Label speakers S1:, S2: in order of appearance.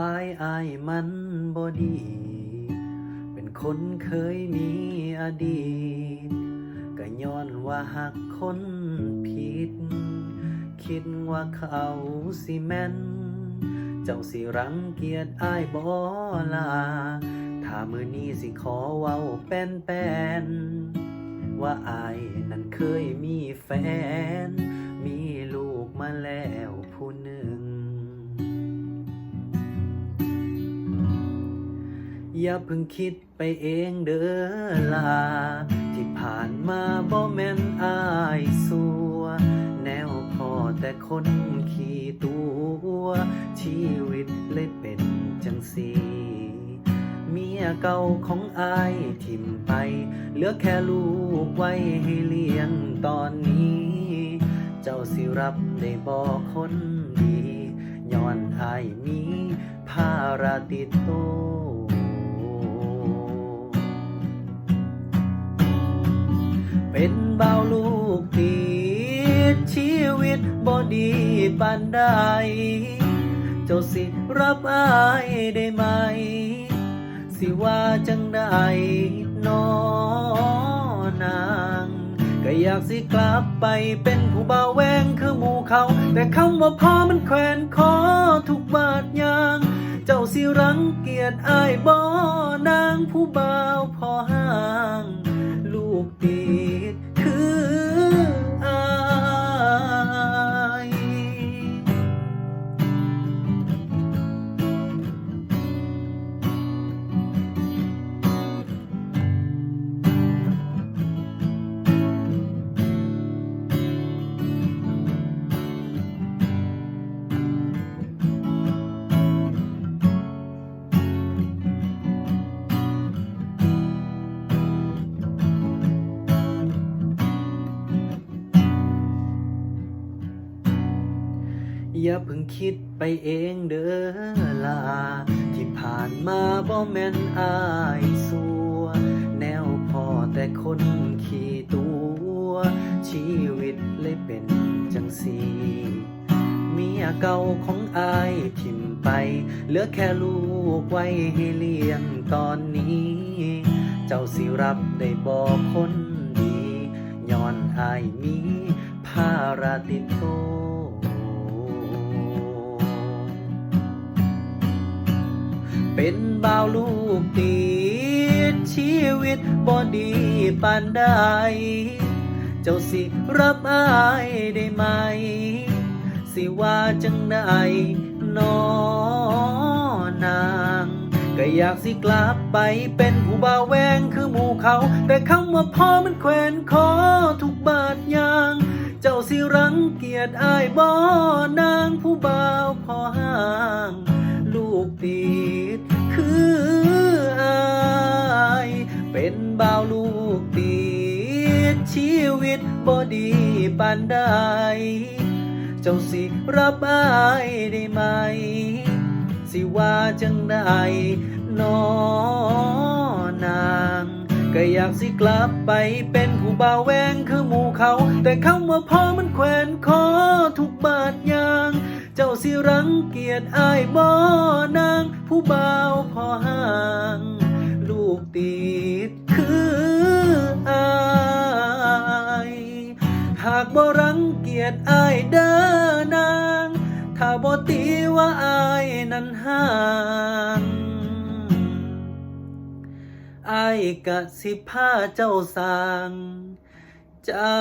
S1: ฝ่ายอายมันบ่ดี เป็นคนเคยมีอดีตก็ย้อนว่าหักคนผิด คิดว่าเขาสิแม่น เจ้าสิรังเกียจอายบ่ลา ถ้ามือนี้สิขอเว้าเป็นแปนว่าอายนั้นเคยมีแฟน มีลูกมาแล้วผู้หนึ่ง อย่าเพิ่งคิดไปเองเด้อลา ที่ผ่านมาบ่แม่นอายสัว แนวพอแต่คนขี่ตัว ชีวิตเลยเป็นจังสีเมียเก่าของอายทิมไป เหลือแค่ลูกไว้ให้เลี้ยงตอนนี้ เจ้าสิรับได้บอกคนดีย้อนอายมีภาระติดตัว วิตบ่ดีปานใด เจ้าสิรับอายได้ไหม สิว่าจังได้นอนางก็อยากสิกลับไปเป็นผู้บ่าวแวงคือหมู่เขา แต่คำว่าพ่อมันแขวนคอทุกบาทยาง เจ้าสิรังเกียจอายบ่นางผู้บ่าวพอห่าง อย่าเพิ่งคิดไปเองเด้อลา ที่ผ่านมาบ่แม่นอายสัว แนวพอแต่คนขี่ตัว ชีวิตเลยเป็นจังสีเมียเก่าของอายทิมไป เหลือแค่ลูกไว้ให้เลี้ยงตอนนี้ เจ้าสิรับได้บอกคนดี ย้อนอายมีภาระติดตัว เป็นบ่าวลูกติดชีวิตบ่ดีปานใด เจ้าสิรับอายได้ไหม สิว่าจังได้นอนางก็อยากสิกลับไปเป็นผู้บ่าวแหวงคือหมู่เขา แต่คำว่าพ่อมันแขวนคอทุกบาทยาง เจ้าสิรังเกียจอายบ่นางผู้บ่าวพอห่าง ลูกติ ชีวิตบ่ดีปานใด เจ้าสิรับอายได้ไหม สิว่าจังได้นอนางก็อยากสิกลับไปเป็นผู้บ่าวแหวงคือหมู่เขา แต่คำว่าพ่อมันแขวนคอทุกบาทยาง เจ้าสิรังเกียจอายบ่นาง ผู้บ่าวพอห่าง ลูกติดคือ งเกียจอายเด้อนาง ถ้าบ่ตีว่าอายนั้นห่างอายกะสิพาเจ้าสร้าง เจ้า